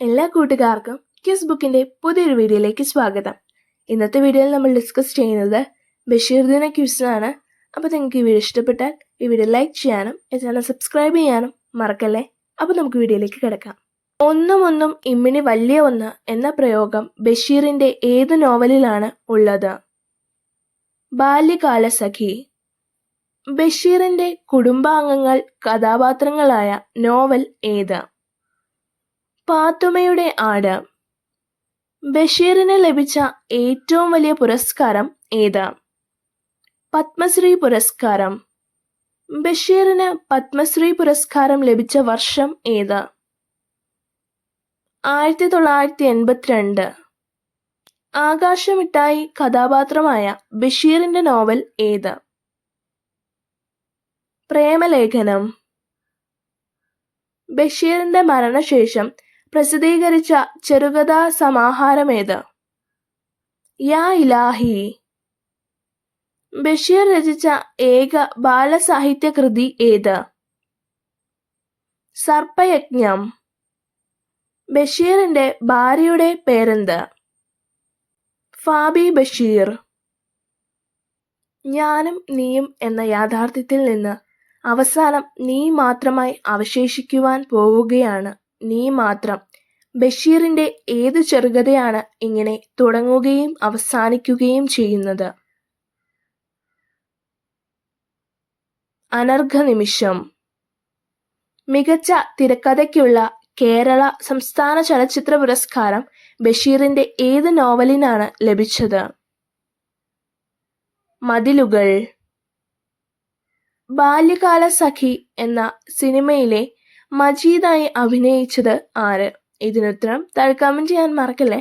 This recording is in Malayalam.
എല്ലാ കൂട്ടുകാർക്കും ക്യൂസ് ബുക്കിന്റെ പുതിയൊരു വീഡിയോയിലേക്ക് സ്വാഗതം. ഇന്നത്തെ വീഡിയോയിൽ നമ്മൾ ഡിസ്കസ് ചെയ്യുന്നത് ബഷീർ ദിന ക്യൂസാണ് അപ്പോൾ നിങ്ങൾക്ക് ഈ വീഡിയോ ഇഷ്ടപ്പെട്ടാൽ ഈ വീഡിയോ ലൈക്ക് ചെയ്യാനും ഈ ചാനൽ സബ്സ്ക്രൈബ് ചെയ്യാനും മറക്കല്ലേ? അപ്പോൾ നമുക്ക് വീഡിയോയിലേക്ക് കിടക്കാം. ഒന്നും ഒന്നും ഇമ്മിണി വലിയ ഒന്ന് എന്ന പ്രയോഗം ബഷീറിന്റെ ഏത് നോവലിലാണ് ഉള്ളത്? ബാല്യകാല സഖി. ബഷീറിന്റെ കുടുംബാംഗങ്ങൾ കഥാപാത്രങ്ങളായ നോവൽ ഏത്? പാത്തുമ്മയുടെ ആട്. ബഷീറിന് ലഭിച്ച ഏറ്റവും വലിയ പുരസ്കാരം ഏത്? പത്മശ്രീ പുരസ്കാരം. ബഷീറിന് പത്മശ്രീ പുരസ്കാരം ലഭിച്ച വർഷം ഏത്? ആയിരത്തി തൊള്ളായിരത്തി എൺപത്തിരണ്ട് ആകാശമിട്ടായി കഥാപാത്രമായ ബഷീറിന്റെ നോവൽ ഏത്? പ്രേമലേഖനം. ബഷീറിന്റെ മരണശേഷം പ്രസിദ്ധീകരിച്ച ചെറുകഥാ സമാഹാരമേത്? യാ ഇലാഹി. ബഷീർ രചിച്ച ഏക ബാലസാഹിത്യ കൃതി ഏത്? സർപ്പയജ്ഞം. ബഷീറിന്റെ ഭാര്യയുടെ പേരെന്ത്? ഫാബി ബഷീർ. ഞാനും നീയും എന്ന യാഥാർത്ഥ്യത്തിൽ നിന്ന് അവസാനം നീ മാത്രമായി അവശേഷിക്കുവാൻ പോവുകയാണ്. നീ മാത്രം. ബഷീറിന്റെ ഏത് ചെറുകഥയാണ് ഇങ്ങനെ തുടങ്ങുകയും അവസാനിക്കുകയും ചെയ്യുന്നത്? അനർഘ നിമിഷം മികച്ച തിരക്കഥയ്ക്കുള്ള കേരള സംസ്ഥാന ചലച്ചിത്ര പുരസ്കാരം ബഷീറിന്റെ ഏത് നോവലിനാണ് ലഭിച്ചത്? മതിലുകൾ. ബാല്യകാല സഖി എന്ന സിനിമയിലെ മജീദായി അഭിനയിച്ചത് ആര്? ഇതിനുത്തരം താഴെ കമന്റ് ചെയ്യാൻ മറക്കല്ലേ?